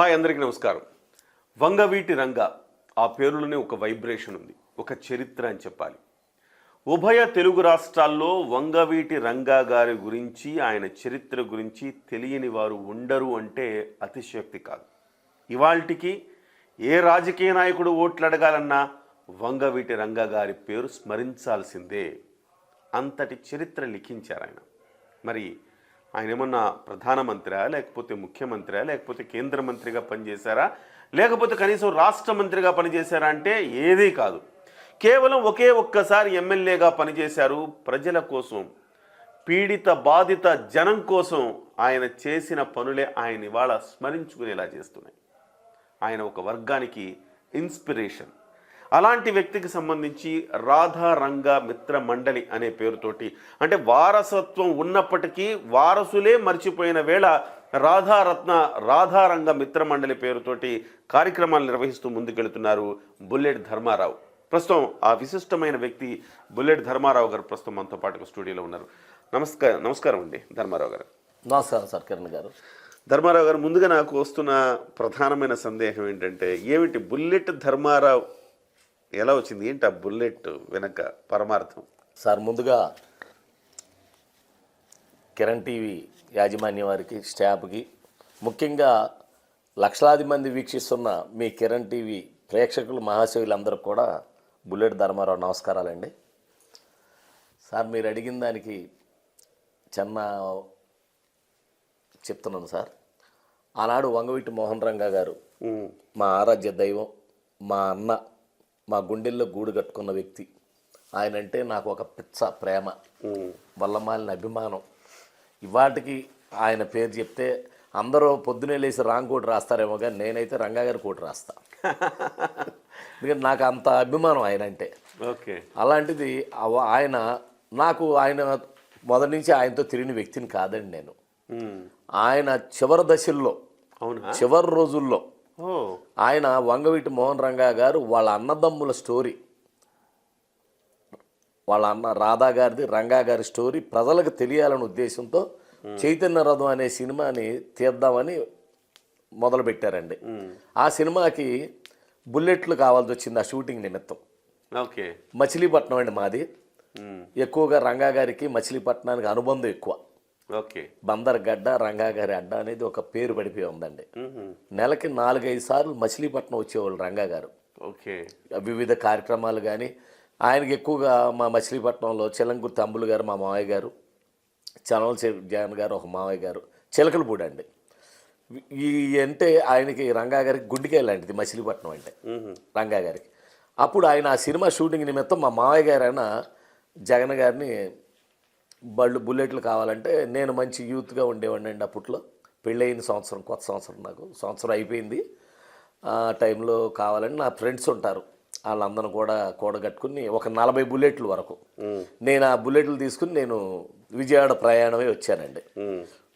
Hi అందరికీ నమస్కారం. వంగవీటి రంగ ఆ పేరులోనే ఒక వైబ్రేషన్ ఉంది ఒక చరిత్ర అని చెప్పాలి. ఉభయ తెలుగు రాష్ట్రాల్లో వంగవీటి రంగా గారి గురించి ఆయన చరిత్ర గురించి తెలియని వారు ఉండరు అంటే అతిశయోక్తి కాదు. ఇవాల్టికి ఏ రాజకీయ నాయకుడు ఓట్లు అడగాలన్నా వంగవీటి రంగా గారి పేరు స్మరించాల్సిందే. అంతటి చరిత్ర లిఖించారు ఆయన. మరి ఆయన ఏమన్నా ప్రధానమంత్రా లేకపోతే ముఖ్యమంత్రా లేకపోతే కేంద్ర మంత్రిగా పనిచేశారా? లేకపోతే కనీసం రాష్ట్ర మంత్రిగా పనిచేశారా అంటే ఏదీ కాదు. కేవలం ఒకే ఒక్కసారి ఎమ్మెల్యేగా పనిచేశారు ప్రజల కోసం. పీడిత బాధిత జనం కోసం ఆయన చేసిన పనులే ఆయన ఇవాళ స్మరించుకునేలా చేస్తున్నాయి. ఆయన ఒక వర్గానికి ఇన్స్పిరేషన్. అలాంటి వ్యక్తికి సంబంధించి రాధా రంగ మిత్ర మండలి అనే పేరుతోటి అంటే వారసత్వం ఉన్నప్పటికీ వారసులే మర్చిపోయిన వేళ రాధారత్న రాధారంగ మిత్ర మండలి పేరుతోటి కార్యక్రమాలు నిర్వహిస్తూ ముందుకెళ్తున్నారు బుల్లెట్ ధర్మారావు. ప్రస్తుతం ఆ విశిష్టమైన వ్యక్తి బుల్లెట్ ధర్మారావు గారు ప్రస్తుతం మనతో పాటు స్టూడియోలో ఉన్నారు. నమస్కారం నమస్కారం అండి ధర్మారావు గారు. నమస్కారం సార్ కిరణ్ గారు. ధర్మారావు గారు ముందుగా నాకు వస్తున్న ప్రధానమైన సందేహం ఏంటంటే ఏమిటి బుల్లెట్ ధర్మారావు ఎలా వచ్చింది? ఏంటి ఆ బుల్లెట్ వెనక పరమార్థం? సార్ ముందుగా కిరణ్ టీవీ యాజమాన్య వారికి స్టాఫ్కి ముఖ్యంగా లక్షలాది మంది వీక్షిస్తున్న మీ కిరణ్ టీవీ ప్రేక్షకులు మహాశివులందరూ కూడా బుల్లెట్ ధర్మారావు నమస్కారాలండి. సార్ మీరు అడిగిన దానికి చిన్న చెప్తున్నాను సార్. ఆనాడు వంగవీటి మోహన్ రంగా గారు మా ఆరాధ్య దైవం మా అన్న మా గుండెల్లో గూడు కట్టుకున్న వ్యక్తి. ఆయన అంటే నాకు ఒక పిచ్చ ప్రేమ. వల్లమాలిన అభిమానం. ఇవాటికి ఆయన పేరు చెప్తే అందరూ పొద్దునే లేచి రాంగ్ కోట్ రాస్తారేమో కానీ నేనైతే రంగా గారి కోట్ రాస్తా. ఎందుకంటే నాకు అంత అభిమానం ఆయన అంటే ఓకే. అలాంటిది ఆయన నాకు ఆయన మొదటి నుంచి ఆయనతో తిరిగిన వ్యక్తిని కాదండి నేను. ఆయన చివరి దశల్లో చివరి రోజుల్లో ఆయన వంగవీటి మోహన్ రంగా గారు వాళ్ళ అన్నదమ్ముల స్టోరీ. వాళ్ళ అన్న రాధా గారిది రంగా గారి స్టోరీ ప్రజలకు తెలియాలనే ఉద్దేశంతో చైతన్య రథం అనే సినిమాని తీద్దామని మొదలు పెట్టారండి ఆ సినిమాకి బుల్లెట్లు కావాల్సి వచ్చింది ఆ షూటింగ్ నిమిత్తం. ఓకే. మచిలీపట్నం అండి మాది. ఎక్కువగా రంగా గారికి మచిలీపట్నానికి అనుబంధం ఎక్కువ. ఓకే. బందర్ గడ్డ రంగా గారి అడ్డ అనేది ఒక పేరు పడిపోయి ఉందండి. నెలకి నాలుగైదు సార్లు మచిలీపట్నం వచ్చేవాళ్ళు రంగా గారు ఓకే. వివిధ కార్యక్రమాలు కానీ ఆయనకి ఎక్కువగా మా మచిలీపట్నంలో చిలంకుర్తి అంబులు గారు మా మావయ్య గారు చనల జగన్ గారు ఒక మావయ్య గారు చిలకలపూడి అండి. ఈ అంటే ఆయనకి రంగా గారికి గుండెకాయ లాంటిది మచిలీపట్నం అంటే రంగా గారికి అప్పుడు ఆయన ఆ సినిమా షూటింగ్ నిమిత్తం మా మావయ్య గారు అయిన జగన్ గారిని బళ్ళు బుల్లెట్లు కావాలంటే నేను మంచి యూత్గా ఉండేవాడిని అండి అప్పట్లో. పెళ్ళయిన సంవత్సరం కొత్త సంవత్సరం నాకు. సంవత్సరం అయిపోయింది. ఆ టైంలో కావాలని నా ఫ్రెండ్స్ ఉంటారు. వాళ్ళందరూ కూడా కూడగట్టుకుని ఒక నలభై బుల్లెట్లు వరకు. నేను ఆ బుల్లెట్లు తీసుకుని నేను విజయవాడ ప్రయాణమే వచ్చానండి.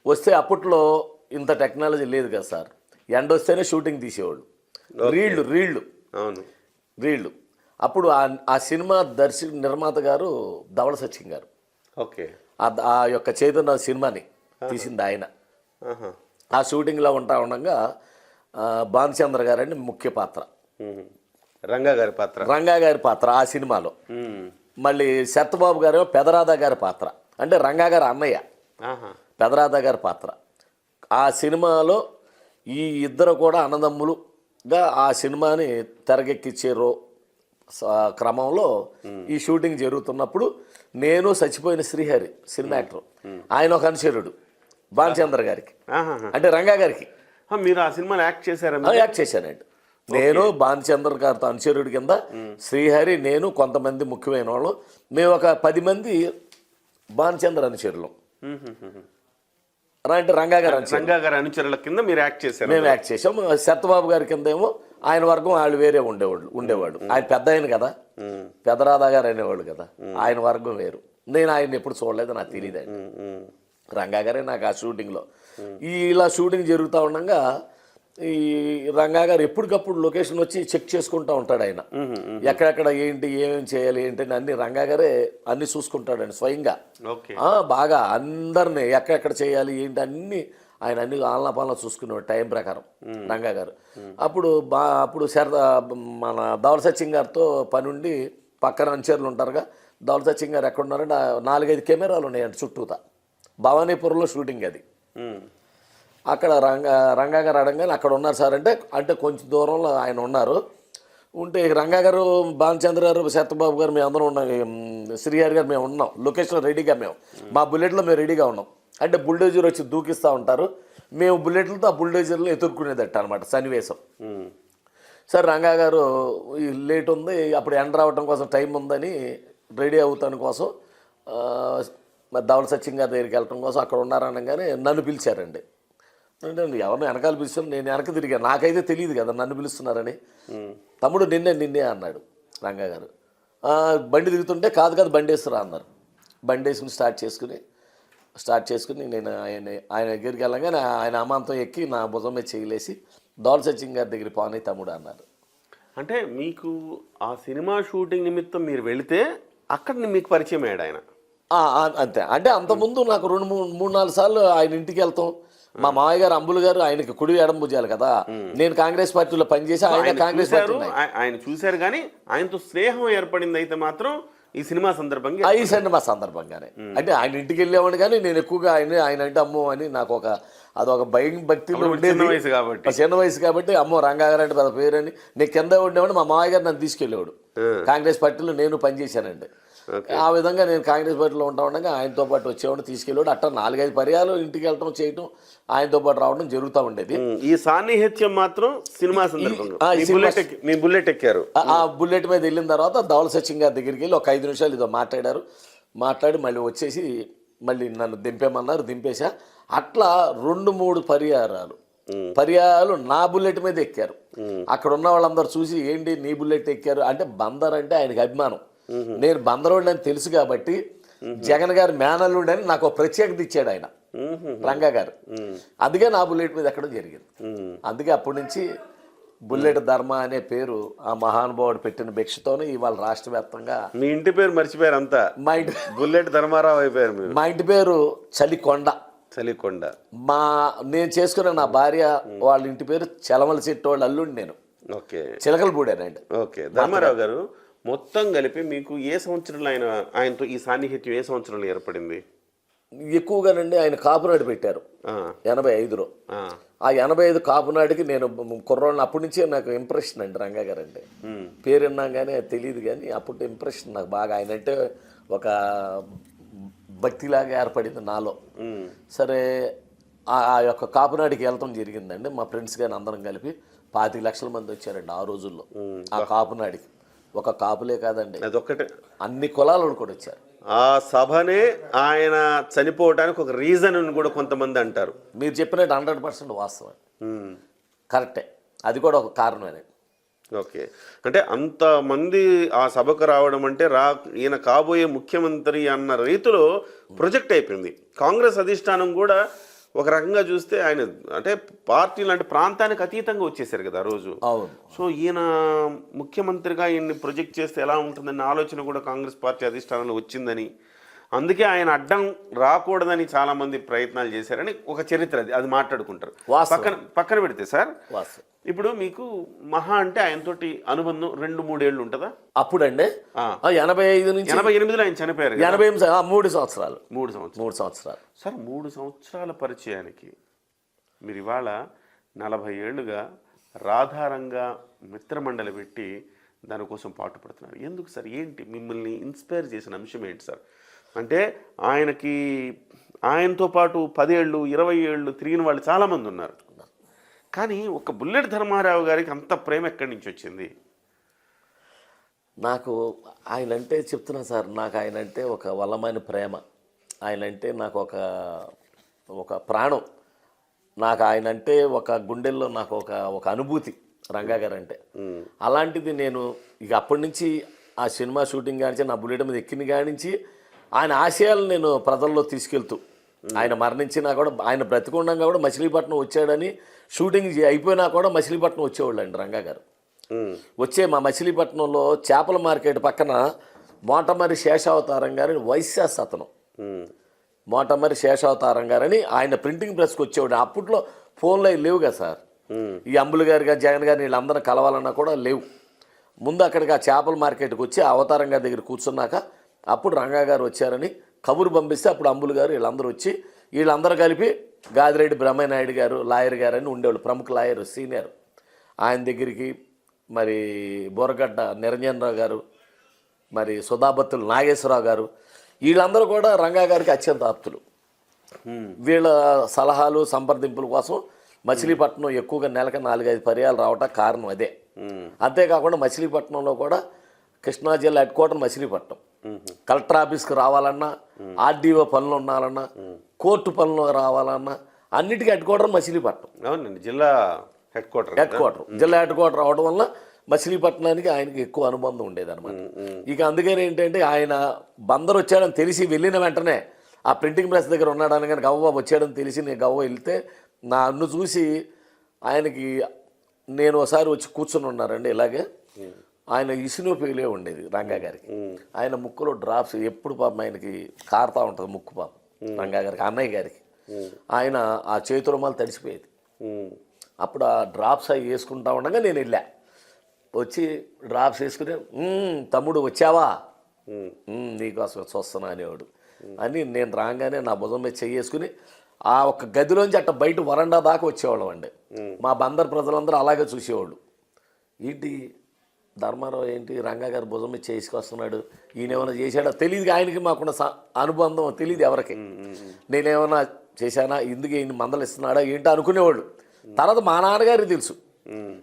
వస్తే అప్పట్లో ఇంత టెక్నాలజీ లేదు కదా సార్. ఎండ వస్తేనే షూటింగ్ తీసేవాళ్ళు. రీళ్ళు రీళ్ళు. రీళ్ళు. అప్పుడు ఆ ఆ సినిమా దర్శి నిర్మాత గారు ధవళ సచిన్ గారు. ఓకే. ఆ యొక్క చైతన్య సినిమాని తీసింది ఆయన. ఆ షూటింగ్లో ఉంటా ఉండగా ఆ, భానుచంద్ర గారండి ముఖ్య పాత్ర. రంగా గారి పాత్ర. రంగా గారి పాత్ర ఆ సినిమాలో. మళ్ళీ సత్యబాబు గారు పెదరాధా గారి పాత్ర. అంటే రంగా గారి అన్నయ్య. పెదరాధా గారి పాత్ర. ఆ సినిమాలో ఈ ఇద్దరు కూడా అన్నదమ్ములుగా ఆ సినిమాని తెరకెక్కించే క్రమంలో ఈ షూటింగ్ జరుగుతున్నప్పుడు నేను చచ్చిపోయిన శ్రీహరి సినిమా యాక్టర్. ఆయన ఒక అనుచరుడు భానుచంద్ర గారికి. అంటే రంగా గారికి. మీరు ఆ సినిమాలో యాక్ట్ చేశారా యాక్ట్ చేశానండి నేను. భానుచంద్ర గారితో అనుచరుడి కింద శ్రీహరి నేను కొంతమంది ముఖ్యమైన వాళ్ళు. మేము ఒక పది మంది భానుచంద్ర అనుచరులు. అంటే రంగా గారు రంగా గారి అనుచరుల కింద మీరు యాక్ట్ చేశారు మేము యాక్ట్ చేసాం సత్యబాబు గారి కింద ఏమో ఆయన వర్గం వాళ్ళు వేరే ఉండేవాళ్ళు ఉండేవాడు ఆయన పెద్ద ఆయన కదా. ఉమ్, పెదరాధా గారు అనేవాళ్ళు కదా. ఆయన వర్గం వేరు. నేను ఆయన ఎప్పుడు చూడలేదు నాకు ఉమ్, ఉమ్, రంగా గారే నాకు ఆ షూటింగ్లో ఇలా షూటింగ్ జరుగుతూ ఉండగా ఈ రంగా గారు ఎప్పటికప్పుడు లొకేషన్ వచ్చి చెక్ చేసుకుంటూ ఉంటాడు ఆయన. ఎక్కడెక్కడ ఏంటి ఏమేమి చేయాలి ఏంటి అని అన్ని రంగా గారే అన్ని చూసుకుంటాడండి స్వయంగా. ఓకే. ఆ, బాగా అందరిని ఎక్కడెక్కడ చేయాలి ఏంటి అన్ని ఆయన అన్ని ఆలనా పాలన చూసుకునేవాడు టైం ప్రకారం రంగా గారు. అప్పుడు బా అప్పుడు శరద మన ధవల సచిన్ గారితో పని ఉండి పక్కన అంచెర్లు ఉంటారుగా. ధవల సచిన్ గారు ఎక్కడ ఉన్నారంటే ఆ నాలుగైదు కెమెరాలు ఉన్నాయండి చుట్టూతా. భవానీపురంలో షూటింగ్ అది. అక్కడ రంగా రంగా గారు అడగగానే అక్కడ ఉన్నారు సార్ అంటే అంటే కొంచెం దూరంలో ఆయన ఉన్నారు. ఉంటే రంగా గారు భానుచంద్ర గారు సత్యబాబు గారు మేము అందరం ఉన్నాం శ్రీహరి గారు మేము ఉన్నాం. లొకేషన్ రెడీగా మేము. మా బుల్లెట్లో మేము రెడీగా ఉన్నాం. అంటే బుల్డోజర్ వచ్చి దూకిస్తూ ఉంటారు. మేము బుల్లెట్లతో ఆ బుల్డోజర్లు ఎదుర్కొనేదట అనమాట సన్నివేశం. సార్ రంగా గారు లేట్ ఉంది అప్పుడు ఎండ రావటం కోసం టైం ఉందని రెడీ అవుతాను కోసం మరి ధవల సచిన్ గారి దగ్గరికి వెళ్ళటం కోసం అక్కడ ఉన్నారనగానే నన్ను పిలిచారండి. అంటే ఎవరిని వెనకాల పిలిచాను నేను వెనక తిరిగాను నాకైతే తెలియదు కదా నన్ను పిలుస్తున్నారని. తమ్ముడు నిన్నే నిన్నే అన్నాడు రంగా గారు. బండి దిగుతుంటే కాదు కాదు బండి వేస్తురా అన్నారు. బండి వేసుకుని స్టార్ట్ చేసుకుని స్టార్ట్ చేసుకుని నేను ఆయన ఆయన దగ్గరికి వెళ్ళగానే ఆయన అమాంతం ఎక్కి నా భుజం మీద చేయలేసి దోల సచిన్ గారి దగ్గర పోనీ తమ్ముడు అన్నారు. అంటే మీకు ఆ సినిమా షూటింగ్ నిమిత్తం మీరు వెళితే అక్కడ మీకు పరిచయం అయ్యాడు ఆయన. అంతే. అంటే అంతకుముందు నాకు రెండు మూడు మూడు నాలుగు సార్లు ఆయన ఇంటికి వెళ్తాం. మా మామయ్య గారు అంబులు గారు ఆయనకి కుడి ఎడం భుజాలు కదా. నేను కాంగ్రెస్ పార్టీలో పనిచేసి ఆయన ఆయన కాంగ్రెస్ ఆయన చూశారు కానీ ఆయనతో స్నేహం ఏర్పడింది అయితే మాత్రం ఈ సినిమా సందర్భంగా ఐసండి మా సందర్భంగానే. అంటే ఆయన ఇంటికి వెళ్ళేవాడు కానీ నేను ఎక్కువగా ఆయన ఆయన అంటే అమ్మో అని నాకు ఒక అదొక భయం భక్తిలో ఉండేది. చిన్న వయసు కాబట్టి. చిన్న వయసు కాబట్టి అమ్మో రంగాగారు అంటే పెద్ద పేరని నేను కింద ఉండేవాడు మా మామయ్య గారు నన్ను తీసుకెళ్ళేవాడు. కాంగ్రెస్ పార్టీలో నేను పనిచేశానండి. ఆ విధంగా నేను కాంగ్రెస్ పార్టీలో ఉంటా ఉండగా ఆయనతో పాటు వచ్చేవాడు తీసుకెళ్ళాడు అట్లా నాలుగైదు పర్యాలు ఇంటికి వెళ్ళటం చేయటం ఆయనతో పాటు రావడం జరుగుతూ ఉండేది. ఈ సాన్నిహిత్యం మాత్రం సినిమా మీ బుల్లెట్ ఎక్కారు. ఆ- బుల్లెట్ మీద వెళ్ళిన తర్వాత ధవల సచిన్ గారి దగ్గరికి వెళ్ళి ఒక ఐదు నిమిషాలు ఇదో మాట్లాడారు. మాట్లాడి మళ్ళీ వచ్చేసి మళ్ళీ నన్ను దింపేమన్నారు దింపేశా. అట్లా రెండు మూడు పర్యాయాలు పర్యాయాలు నా బుల్లెట్ మీద ఎక్కారు. అక్కడ ఉన్న వాళ్ళందరూ చూసి ఏంటి నీ బుల్లెట్ ఎక్కారు? అంటే బందర్ అంటే ఆయనకి అభిమానం. నేను బందరోడు అని తెలుసు కాబట్టి జగన్ గారి మేనల్లుడు అని నాకు ప్రత్యేకత ఇచ్చాడు ఆయన. రంగా గారు. అందుకే నా బుల్లెట్ మీద ఎక్కడం జరిగింది. అందుకే అప్పటి నుంచి బుల్లెట్ ధర్మ అనే పేరు ఆ మహానుభావుడు పెట్టిన భిక్షతోనే ఇవాళ రాష్ట్ర వ్యాప్తంగా మీ ఇంటి పేరు మర్చిపోయారు అంతా. మా ఇంటి బుల్లెట్ ధర్మారావు అయిపోయారు మీరు. మా ఇంటి పేరు చలికొండ. చలికొండ. మా నేను చేసుకున్న నా భార్య వాళ్ళ ఇంటి పేరు చలమల చెట్టు వాళ్ళ అల్లుండి నేను. ఓకే. చిలకలపూడానండి. ఓకే. ధర్మారావు గారు మొత్తం కలిపి మీకు ఏ సంవత్సరంలో ఆయన ఆయనతో ఈ సాన్నిహిత్యం ఏ సంవత్సరంలో ఏర్పడింది? ఎక్కువగానండి ఆయన కాపునాడు పెట్టారు. ఎనభై ఐదులో. ఆ, ఎనభై ఐదు కాపునాడికి నేను కుర్రోళ్ళని అప్పటి నుంచే నాకు ఇంప్రెషన్ అండి రంగా గారు అంటే ఉమ్, పేరు విన్నాం కానీ అది తెలియదు కానీ అప్పుడు ఇంప్రెషన్ నాకు బాగా. ఆయన అంటే ఒక భక్తిలాగా ఏర్పడింది నాలో. సరే ఆ ఆ యొక్క కాపునాడికి వెళ్ళటం జరిగిందండి. మా ఫ్రెండ్స్ కానీ అందరం కలిపి పాతిక లక్షల మంది వచ్చారండి ఆ రోజుల్లో. ఆ కాపునాడికి. ఒక కాపులే కాదండి. అదొక్కటే. అన్ని కులాల కూడా వచ్చారు ఆ సభనే ఆయన చనిపోవడానికి ఒక రీజన్ అని కూడా కొంతమంది అంటారు. మీరు చెప్పినట్టు హండ్రెడ్ పర్సెంట్ వాస్తవం. కరెక్టే. అది కూడా ఒక కారణమే ఓకే. అంటే అంతమంది ఆ సభకు రావడం అంటే రా ఈయన కాబోయే ముఖ్యమంత్రి అన్న రీతిలో ప్రొజెక్ట్ అయిపోయింది. కాంగ్రెస్ అధిష్టానం కూడా ఒక రకంగా చూస్తే ఆయన అంటే పార్టీలు అంటే ప్రాంతానికి అతీతంగా వచ్చేసారు కదా ఆ రోజు. సో ఈయన ముఖ్యమంత్రిగా ఈయన్ని ప్రొజెక్ట్ చేస్తే ఎలా ఉంటుందన్న ఆలోచన కూడా కాంగ్రెస్ పార్టీ అధిష్టానంలో వచ్చిందని. అందుకే ఆయన అడ్డం రాకూడదని చాలా మంది ప్రయత్నాలు చేశారని ఒక చరిత్ర అది. అది మాట్లాడుకుంటారు. పక్కన పక్కన పెడితే సార్ ఇప్పుడు మీకు మహా అంటే ఆయనతోటి అనుబంధం రెండు మూడేళ్ళు ఉంటుందా? అప్పుడండి. ఎనభై ఐదు నుంచి ఎనభై ఎనిమిదిలో ఆయన చనిపోయారు? ఎనభై ఎనిమిది మూడు సంవత్సరాలు. మూడు సంవత్సరాలు. మూడు సంవత్సరాలు. సార్ మూడు సంవత్సరాల పరిచయానికి మీరు ఇవాళ నలభై ఏళ్ళుగా రాధారంగా మిత్రమండలి పెట్టి దానికోసం పాటుపడుతున్నారు. ఎందుకు సార్? ఏంటి? మిమ్మల్ని ఇన్స్పైర్ చేసిన అంశం ఏంటి సార్? అంటే ఆయనకి ఆయనతో పాటు పదేళ్ళు ఇరవై ఏళ్ళు తిరిగిన వాళ్ళు చాలామంది ఉన్నారు. కానీ ఒక బుల్లెట్ ధర్మారావు గారికి అంత ప్రేమ ఎక్కడి నుంచి వచ్చింది? నాకు ఆయన అంటే చెప్తున్నా సార్ నాకు ఆయన అంటే ఒక వల్లమైన ప్రేమ. ఆయన అంటే నాకు ఒక ఒక ప్రాణం. నాకు ఆయన అంటే ఒక గుండెల్లో నాకు ఒక ఒక అనుభూతి రంగా గారు అంటే అలాంటిది నేను ఇక అప్పటి నుంచి ఆ సినిమా షూటింగ్ కానించి నా బుల్లెట్ మీద ఎక్కిన కానించి ఆయన ఆశయాలు నేను ప్రజల్లో తీసుకెళ్తూ ఆయన మరణించినా కూడా ఆయన బ్రతికుండగా కూడా మచిలీపట్నం వచ్చాడని షూటింగ్ అయిపోయినా కూడా మచిలీపట్నం వచ్చేవాళ్ళు అండి రంగా గారు. వచ్చే మా మచిలీపట్నంలో చేపల మార్కెట్ పక్కన మోటమరి శేషావతారం గారి వైశ్యాస్ అతను మోటమరి శేషావతారం గారని ఆయన ప్రింటింగ్ ప్రెస్కి వచ్చేవాడు. అప్పట్లో ఫోన్లో అవి లేవు కదా సార్. ఈ అంబులు గారు కానీ జగన్ గారిని వీళ్ళందరూ కలవాలన్నా కూడా లేవు. ముందు అక్కడికి ఆ చేపల మార్కెట్కి వచ్చి అవతారం గారి దగ్గర కూర్చున్నాక అప్పుడు రంగా గారు వచ్చారని కబురు పంపిస్తే అప్పుడు అంబులు గారు వీళ్ళందరూ వచ్చి వీళ్ళందరూ కలిపి గాదిరెడ్డి బ్రహ్మనాయుడు గారు లాయర్ గారు అని ఉండేవాళ్ళు. ప్రముఖ లాయర్ సీనియర్. ఆయన దగ్గరికి మరి బోరగడ్డ నిరంజనరావు గారు మరి సుధాబత్తులు నాగేశ్వరరావు గారు వీళ్ళందరూ కూడా రంగా గారికి అత్యంత ఆప్తులు. వీళ్ళ సలహాలు సంప్రదింపుల కోసం మచిలీపట్నం ఎక్కువగా నెలకు నాలుగైదు పర్యాలు రావటం కారణం అదే. అంతేకాకుండా మచిలీపట్నంలో కూడా కృష్ణా జిల్లా హెడ్ క్వార్టర్ మచిలీపట్నం. కలెక్టర్ ఆఫీస్కి రావాలన్నా ఆర్డీఓ పనులు ఉండాలన్నా కోర్టు పనులు రావాలన్నా అన్నిటికీ హెడ్ క్వార్టర్ మచిలీపట్నం. అవునండి జిల్లా హెడ్ క్వార్టర్ హెడ్ క్వార్టర్ జిల్లా హెడ్ క్వార్టర్ అవడం వల్ల మచిలీపట్నానికి ఆయనకి ఎక్కువ అనుబంధం ఉండేదన్నమాట. ఇక అందుకని ఏంటంటే ఆయన బందరు వచ్చాడని తెలిసి వెళ్ళిన వెంటనే ఆ ప్రింటింగ్ ప్రెస్ దగ్గర ఉన్నాడని కానీ గవ్వ వచ్చాడని తెలిసి నేను గవ్వ వెళ్తే నన్ను చూసి ఆయనకి నేను ఒకసారి వచ్చి కూర్చొని ఉన్నారండి ఇలాగే. ఆయన ఇసునోపిలే ఉండేది రంగా గారికి. ఆయన ముక్కులో డ్రాప్స్ ఎప్పుడు పాపం ఆయనకి కారుతా ఉంటుంది ముక్కు పాపం రంగా గారికి అన్నయ్య గారికి. ఆయన ఆ చేతి రుమాలు తడిసిపోయేది. అప్పుడు ఆ డ్రాప్స్ అవి వేసుకుంటా ఉండగా నేను వెళ్ళా. వచ్చి డ్రాప్స్ వేసుకుని "మ్మ్, తమ్ముడు వచ్చావా? ఉమ్, "మ్మ్, నీకోసం చూస్తున్నా అనేవాడు. అని నేను రాగానే నా భుజం మీద చేసుకుని ఆ ఒక్క గదిలోంచి అట్ట బయట వరండా దాకా వచ్చేవాళ్ళం అండి. మా బందర్ ప్రజలందరూ అలాగే చూసేవాళ్ళు. ఏంటి? ధర్మారావు ఏంటి? రంగా గారు భుజం మీద చేసుకొస్తున్నాడు. ఈయన ఏమైనా చేశాడో? తెలియదు ఆయనకి మాకున్న అనుబంధం తెలియదు ఎవరికి. నేనేమైనా చేశానా? ఇందుకు ఈయన మందలు ఇస్తున్నాడా? ఏంటో అనుకునేవాళ్ళు తర్వాత మా నాన్నగారికి తెలుసు.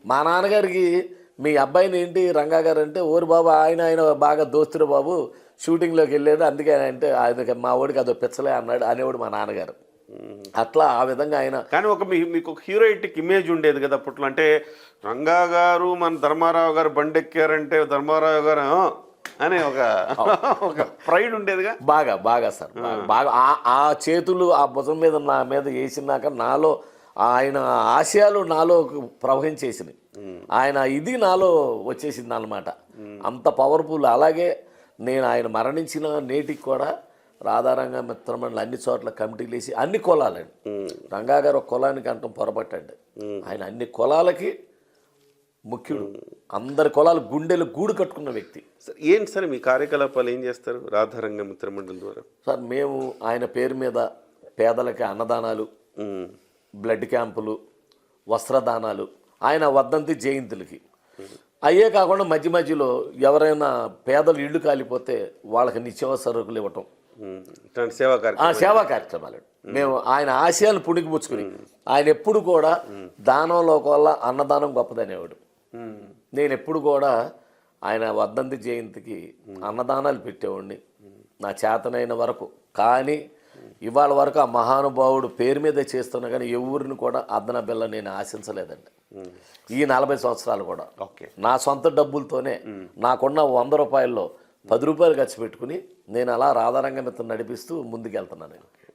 మా నాన్నగారికి మీ అబ్బాయిని ఏంటి? రంగా గారు అంటే ఓరు బాబు ఆయన ఆయన బాగా దోస్తుడు బాబు. షూటింగ్లోకి వెళ్ళాడు. అందుకే అంటే ఆయన మా వాడికి అదో పిచ్చలే అన్నాడు అనేవాడు మా నాన్నగారు. అట్లా ఆ విధంగా ఆయన కానీ ఒక మీకు ఒక హీరోయిటిక్ ఇమేజ్ ఉండేది కదా అప్పట్లో. అంటే రంగా గారు మన ధర్మారావు గారు బండి ఎక్కారంటే ధర్మారావు గారు అనే ఒక ఒక ప్రైడ్ ఉండేదిగా? బాగా బాగా సార్ బాగా- ఆ చేతులు ఆ భుజం మీద నా మీద వేసినాక నాలో ఆయన ఆశయాలు నాలో ప్రవహించేసినాయి. ఆయన ఇది నాలో వచ్చేసింది అనమాట అంత పవర్ఫుల్ అలాగే నేను ఆయన మరణించిన నేటికి కూడా రాధారంగ మిత్రమండలి అన్ని చోట్ల కమిటీలు వేసి అన్ని కులాలండి. రంగా గారు ఒక కులానికి అంటాం పొరపట్టండి ఆయన అన్ని కులాలకి ముఖ్యుడు. అందరి కులాలు గుండెలు గూడు కట్టుకున్న వ్యక్తి. సార్ ఏంటి సార్ మీ కార్యకలాపాలు ఏం చేస్తారు రాధారంగ మిత్రమండలి ద్వారా? సార్ మేము ఆయన పేరు మీద పేదలకి అన్నదానాలు బ్లడ్ క్యాంపులు వస్త్రదానాలు ఆయన వర్ధంతి జయంతులకి. అయ్యే కాకుండా మధ్య మధ్యలో ఎవరైనా పేదలు ఇళ్ళు కాలిపోతే వాళ్ళకి నిత్యావసర సరుకులు ఇవ్వటం. సేవా కార్యక్రమం సేవా కార్యక్రమాలు మేము. ఆయన ఆశయాలు పుణికిపుచ్చుకుని ఆయన ఎప్పుడు కూడా దానంలో వల్ల అన్నదానం గొప్పదనేవాడు. నేను ఎప్పుడు కూడా ఆయన వర్ధంతి జయంతికి అన్నదానాలు పెట్టేవాడిని. నా చేతనైన వరకు. కానీ ఇవాళ వరకు ఆ మహానుభావుడు పేరు మీద చేస్తున్నా కానీ ఎవరిని కూడా అద్దన బిల్ల నేను ఆశించలేదండి. ఈ నలభై సంవత్సరాలు కూడా. ఓకే. నా సొంత డబ్బులతోనే నాకున్న వంద రూపాయల్లో పది రూపాయలు ఖర్చు పెట్టుకుని నేను అలా రాధారంగం మిత్రం నడిపిస్తూ ముందుకెళ్తున్నాను నేను.